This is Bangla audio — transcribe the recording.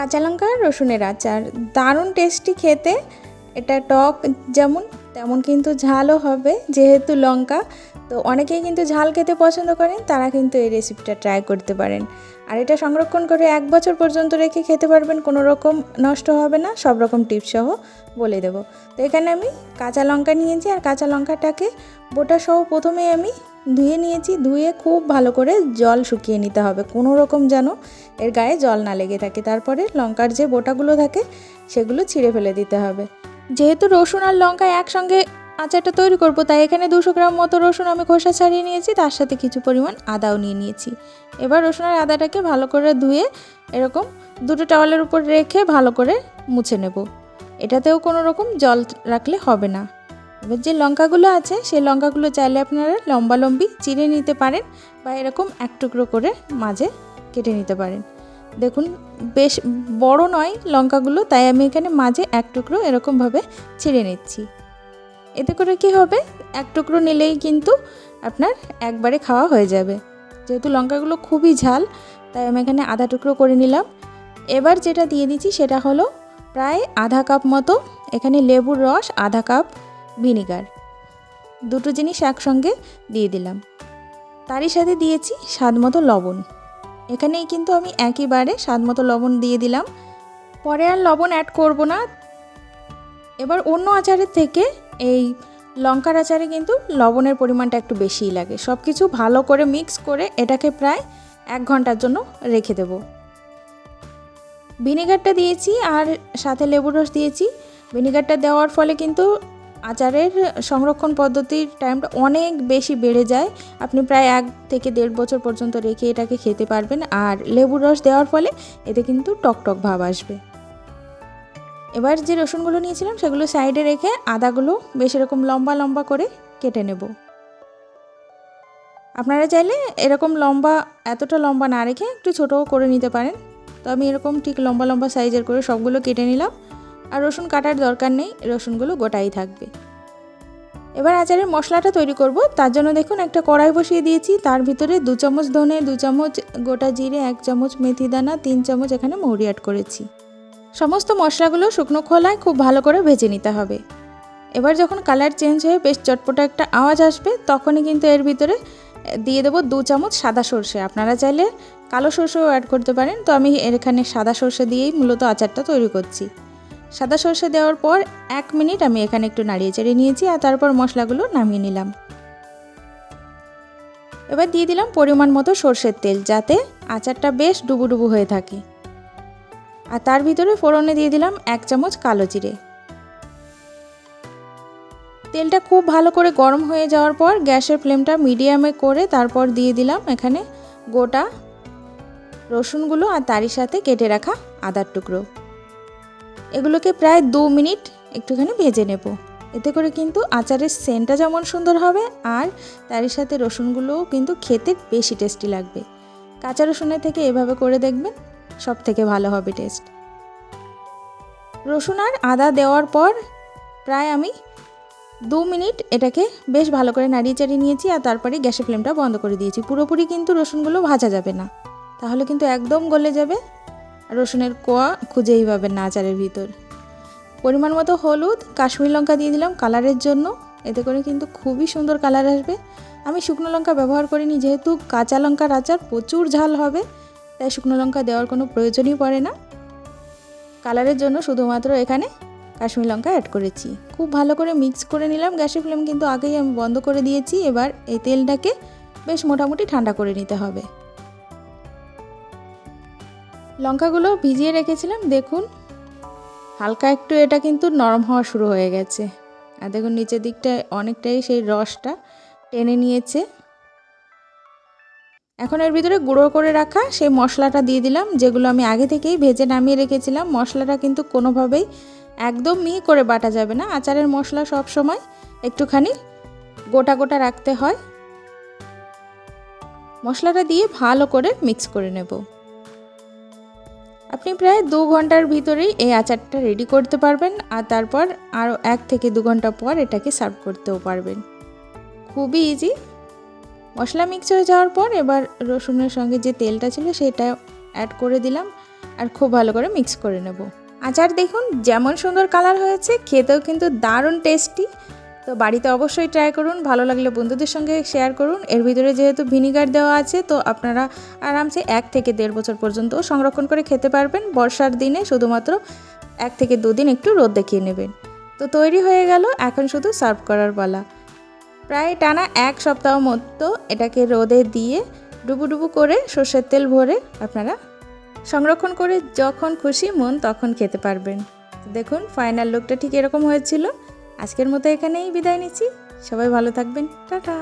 কাঁচা লঙ্কা রসুনের আচার। দারুণ টেস্টি খেতে। এটা টক যেমন তেমন কিন্তু ঝালও হবে, যেহেতু লঙ্কা। তো অনেকেই কিন্তু ঝাল খেতে পছন্দ করেন, তারা কিন্তু এই রেসিপিটা ট্রাই করতে পারেন। আর এটা সংরক্ষণ করে এক বছর পর্যন্ত রেখে খেতে পারবেন, কোনো রকম নষ্ট হবে না, সব রকম টিপস সহ বলে দেব। তো এখানে আমি কাঁচা লঙ্কা নিয়েছি, আর কাঁচা লঙ্কাটাকে বোটা সহ প্রথমে আমি ধুয়ে নিয়েছি, ধুয়ে খুব ভালো করে জল শুকিয়ে নিতে হবে, কোনো রকম যেন এর গায়ে জল না লেগে থাকে। তারপরে লঙ্কার যে বোটাগুলো থাকে, সেগুলো ছিঁড়ে ফেলে দিতে হবে। যেহেতু রসুন আর লঙ্কা একসঙ্গে আচারটা তৈরি করব, তাই এখানে দুশো গ্রাম মতো রসুন আমি খোসা ছাড়িয়ে নিয়েছি, তার সাথে কিছু পরিমাণ আদাও নিয়ে নিয়েছি। এবার রসুন আর আদাটাকে ভালো করে ধুয়ে এরকম দুটো টাওয়ালের উপর রেখে ভালো করে মুছে নেব। এটাতেও কোনো রকম জল রাখলে হবে না। এবার যে লঙ্কাগুলো আছে, সেই লঙ্কাগুলো চাইলে আপনারা লম্বা লম্বি চিড়ে নিতে পারেন বা এরকম এক টুকরো করে মাঝে কেটে নিতে পারেন। দেখুন, বেশ বড় নয় লঙ্কাগুলো, তাই আমি এখানে মাঝে এক টুকরো এরকমভাবে ছিঁড়ে নিচ্ছি। এতে করে কি হবে? এক টুকরো নিলেই কিন্তু আপনার একবারে খাওয়া হয়ে যাবে। যেহেতু লঙ্কাগুলো খুবই ঝাল, তাই আমি এখানে আধা টুকরো করে নিলাম। এবার যেটা দিয়ে দিচ্ছি সেটা হলো প্রায় আধা কাপ মতো এখানে লেবুর রস, আধা কাপ ভিনিগার। দুটো জিনিস একসঙ্গে দিয়ে দিলাম। তারই সাথে দিয়েছি স্বাদ মতো লবণ। এখানেই কিন্তু আমি একইবারে স্বাদ মতো লবণ দিয়ে দিলাম। পরে আর লবণ অ্যাড করব না। এবার অন্য আচারের থেকে এই লঙ্কার আচারে কিন্তু লবণের পরিমাণটা একটু বেশিই লাগে। সব কিছু ভালো করে মিক্স করে এটাকে প্রায় এক ঘণ্টার জন্য রেখে দেব। ভিনেগারটা দিয়েছি আর সাথে লেবুর রস দিয়েছি। ভিনেগারটা দেওয়ার ফলে কিন্তু আচারের সংরক্ষণ পদ্ধতির টাইমটা অনেক বেশি বেড়ে যায়। আপনি প্রায় এক থেকে দেড় বছর পর্যন্ত রেখে এটাকে খেতে পারবেন আর লেবুর রস দেওয়ার ফলে এতে কিন্তু টক টক ভাব আসবে। এবার যে রসুনগুলো নিয়েছিলাম সেগুলো সাইডে রেখে আদাগুলো বেশ এরকম লম্বা লম্বা করে কেটে নেব। আপনারা চাইলে এরকম লম্বা, এতটা লম্বা না রেখে একটু ছোটও করে নিতে পারেন। তো আমি এরকম ঠিক লম্বা লম্বা সাইজের করে সবগুলো কেটে নিলাম। আর রসুন কাটার দরকার নেই, রসুনগুলো গোটাই থাকবে। এবার আচারের মশলাটা তৈরি করব। তার জন্য দেখুন, একটা কড়াই বসিয়ে দিয়েছি। তার ভিতরে দু চামচ ধনে, দু চামচ গোটা জিরে, এক চামচ মেথি দানা, তিন চামচ এখানে মৌরি অ্যাড করেছি। সমস্ত মশলাগুলো শুকনো খোলায় খুব ভালো করে ভেজে নিতে হবে। এবার যখন কালার চেঞ্জ হয়ে বেশ চটপটা একটা আওয়াজ আসবে, তখনই কিন্তু এর ভিতরে দিয়ে দেবো দু চামচ সাদা সর্ষে। আপনারা চাইলে কালো সর্ষেও অ্যাড করতে পারেন। তো আমি এখানে সাদা সর্ষে দিয়েই মূলত আচারটা তৈরি করছি। সাদা সর্ষে দেওয়ার পর এক মিনিট আমি এখানে একটু নাড়িয়ে চেড়ে নিয়েছি আর তারপর মশলাগুলো নামিয়ে নিলাম। এবার দিয়ে দিলাম পরিমাণ মতো সর্ষের তেল যাতে আচারটা বেশ ডুবু ডুবু হয়ে থাকে। আর তার ভিতরে ফোড়নে দিয়ে দিলাম এক চামচ কালো জিরে। তেলটা খুব ভালো করে গরম হয়ে যাওয়ার পর গ্যাসের ফ্লেমটা মিডিয়ামে করে তারপর দিয়ে দিলাম এখানে গোটা রসুনগুলো আর তারই সাথে কেটে রাখা আদার টুকরো। এগুলোকে প্রায় দু মিনিট একটুখানি ভেজে নেব। এতে করে কিন্তু আচারের সেন্টটা যেমন সুন্দর হবে আর তারই সাথে রসুনগুলোও কিন্তু খেতে বেশি টেস্টি লাগবে। কাঁচা রসুনের থেকে এভাবে করে দেখবেন সব থেকে ভালো হবে টেস্ট। রসুন আর আদা দেওয়ার পর প্রায় আমি দু মিনিট এটাকে বেশ ভালো করে নাড়িয়ে চাড়িয়ে নিয়েছি আর তারপরে গ্যাসের ফ্লেমটা বন্ধ করে দিয়েছি। পুরোপুরি কিন্তু রসুনগুলো ভাজা যাবে না। তাহলে কিন্তু একদম গলে যাবে। রসুনের কোয়া খুঁজেই পাবেন না আচারের ভিতর। পরিমাণ মতো হলুদ, কাশ্মীর লঙ্কা দিয়ে দিলাম কালারের জন্য। এতে করে কিন্তু খুবই সুন্দর কালার আসবে। আমি শুকনো লঙ্কা ব্যবহার করিনি, যেহেতু কাঁচা লঙ্কার আচার প্রচুর ঝাল হবে, তাই শুকনো লঙ্কা দেওয়ার কোনো প্রয়োজনই পড়ে না। কালারের জন্য শুধুমাত্র এখানে কাশ্মীর লঙ্কা অ্যাড করেছি। খুব ভালো করে মিক্স করে নিলাম, গ্যাসের ফ্লেম কিন্তু আগেই আমি বন্ধ করে দিয়েছি। এবার এই তেলটাকে বেশ মোটামুটি ঠান্ডা করে নিতে হবে। লঙ্কাগুলো ভিজিয়ে রেখেছিলাম, দেখুন। হালকা একটু এটা কিন্তু নরম হওয়া শুরু হয়ে গেছে। আর দেখুন নিচের দিকটায় অনেকটাই সেই রসটা টেনে নিয়েছে। এখন এর ভিতরে গুঁড়ো করে রাখা সেই মশলাটা দিয়ে দিলাম, যেগুলো আমি আগে থেকেই ভেজে নামিয়ে রেখেছিলাম। মশলাটা কিন্তু কোনোভাবেই একদম মিহি করে বাটা যাবে না। আচারের মশলা সব সময় একটুখানি গোটা গোটা রাখতে হয়। মশলাটা দিয়ে ভালো করে মিক্স করে নেব। আপনি প্রায় দু ঘণ্টার ভিতরেই এই আচারটা রেডি করতে পারবেন আর তারপর আরও এক থেকে দু ঘণ্টা পর এটাকে সার্ভ করতেও পারবেন। খুবই ইজি মশলা মিক্স হয়ে যাওয়ার পর এবার রসুনের সঙ্গে যে তেলটা ছিল সেটা অ্যাড করে দিলাম আর খুব ভালো করে মিক্স করে নেব। আচার দেখুন, যেমন সুন্দর কালার হয়েছে, খেতেও কিন্তু দারুণ টেস্টি তো বাড়িতে অবশ্যই ট্রাই করুন, ভালো লাগলে বন্ধুদের সঙ্গে শেয়ার করুন। এর ভিতরে যেহেতু ভিনিগার দেওয়া আছে, তো আপনারা আরামসে এক থেকে দেড় বছর পর্যন্ত সংরক্ষণ করে খেতে পারবেন। বর্ষার দিনে শুধুমাত্র এক থেকে দুদিন একটু রোদ দেখিয়ে নেবেন। তো তৈরি হয়ে গেল এখন শুধু সার্ভ করার পালা। প্রায় টানা এক সপ্তাহ মতো এটাকে রোদে দিয়ে ডুবু ডুবু করে সর্ষের তেল ভরে আপনারা সংরক্ষণ করে যখন খুশি মন তখন খেতে পারবেন। দেখুন ফাইনাল লুকটা ঠিক এরকম হয়েছিল। আজকের মতো এখানেই বিদায় নিচ্ছি। সবাই ভালো থাকবেন। টাটা।